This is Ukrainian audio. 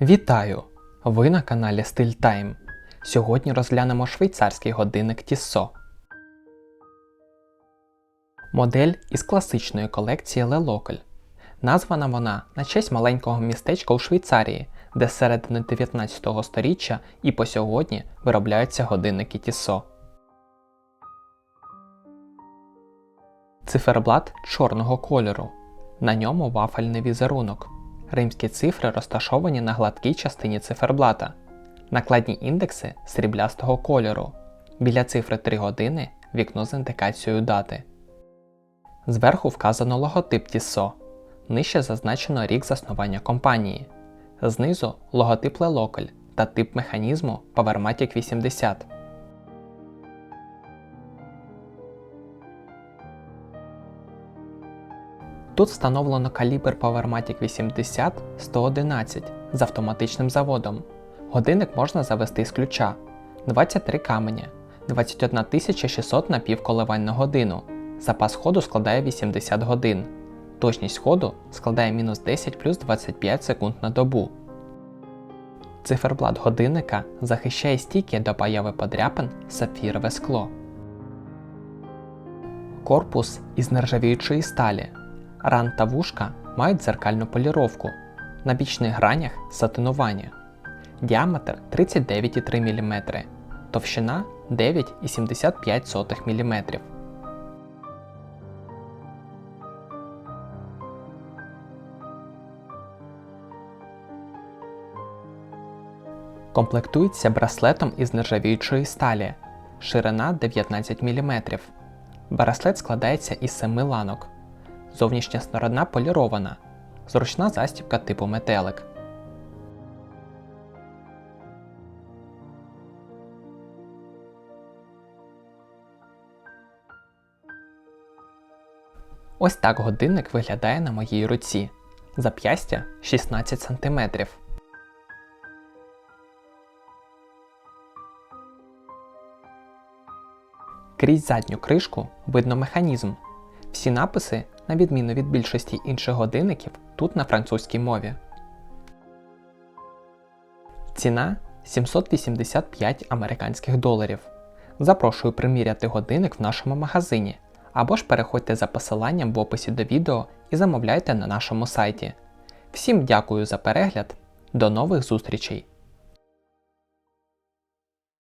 Вітаю! Ви на каналі Style Time. Сьогодні розглянемо швейцарський годинник Tissot. Модель із класичної колекції Local. Названа вона на честь маленького містечка у Швейцарії, де з середини 19 століття і по сьогодні виробляються годинники Tissot. Циферблат чорного кольору. На ньому вафельний візерунок. Римські цифри розташовані на гладкій частині циферблата. Накладні індекси сріблястого кольору. Біля цифри 3 години вікно з індикацією дати. Зверху вказано логотип Tissot. Нижче зазначено рік заснування компанії. Знизу логотип Le та тип механізму Powermatic 80. Тут встановлено калібр Powermatic 80 111 з автоматичним заводом. Годинник можна завести з ключа 23 каменя, 21 600 напівколивань на годину. Запас ходу складає 80 годин. Точність ходу складає мінус 10 плюс 25 секунд на добу. Циферблат годинника захищає стійки до появи подряпин сапфірове скло. Корпус із нержавіючої сталі. Ран та вушка мають дзеркальну поліровку. На бічних гранях сатинування. Діаметр 39,3 мм. Товщина 9,75 мм. Комплектується браслетом із нержавіючої сталі. Ширина 19 мм. Браслет складається із 7 ланок. Зовнішня сторона полірована. Зручна застібка типу метелик. Ось так годинник виглядає на моїй руці. Зап'ястя 16 см. Крізь задню кришку видно механізм. Всі написи, на відміну від більшості інших годинників, тут на французькій мові. Ціна 785 американських доларів. Запрошую приміряти годинник в нашому магазині або ж переходьте за посиланням в описі до відео і замовляйте на нашому сайті. Всім дякую за перегляд, до нових зустрічей!